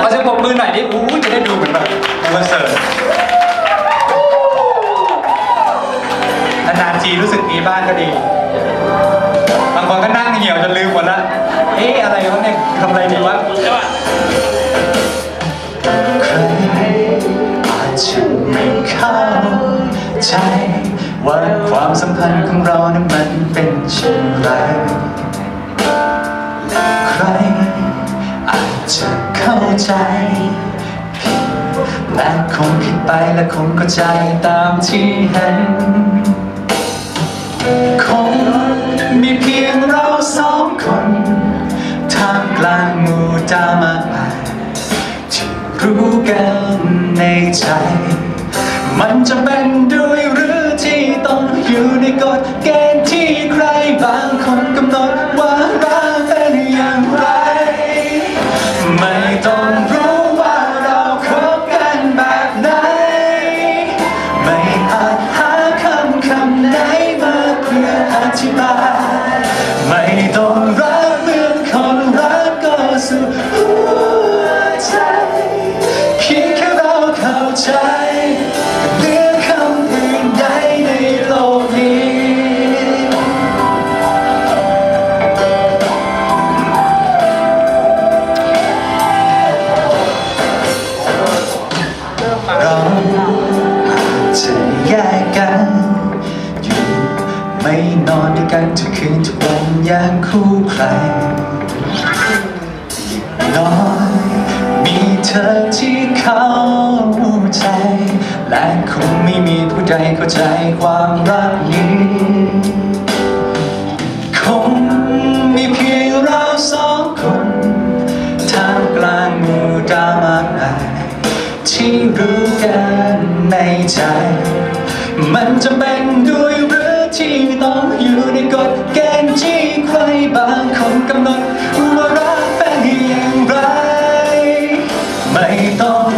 ขอเสียงปรบมือหน่อยดิอู้จะได้ดูเหมือนแบบคอนเสิร์ตนานๆทีรู้สึกดีบ้างก็ดี บางคนก็นั่งเหี่ยวจนลืมหมดละ เอ๊ะอะไรวะเนี่ยทำอะไรดีวะใช่ป่ะใครอาจจะไม่เข้าใจว่าความสัมพันธ์ของเรานั้นมันเป็นเช่นไรและใครอาจจะ เข้าใจและคงผิดไปและคงเข้าใจตามที่เห็น คงมีเพียงเราสองคนท่ามกลางหมู่ดาวมากมายที่รู้กันในใจ มันจะเป็นด้วยหรือที่ต้องอยู่ในกฎเกณฑ์ที่ ไไม่นอนด้วยกันทุกคืนทุกวันอย่างคู่ใครน้อยมีเธอที่เข้าใจ และคงไม่มีผู้ใดเข้าใจความรักนี้คงมีเพียงเราสองคนท่ามกลางหมู่ดาวมากมายที่รู้กันในใจ มันจะเป็นด้วยรือ ที่ต้องอยู่ในกฎเกณฑ์ที่ใครบางคนกำหนดว่ารักเป็นอย่างไร ไม่ต้อง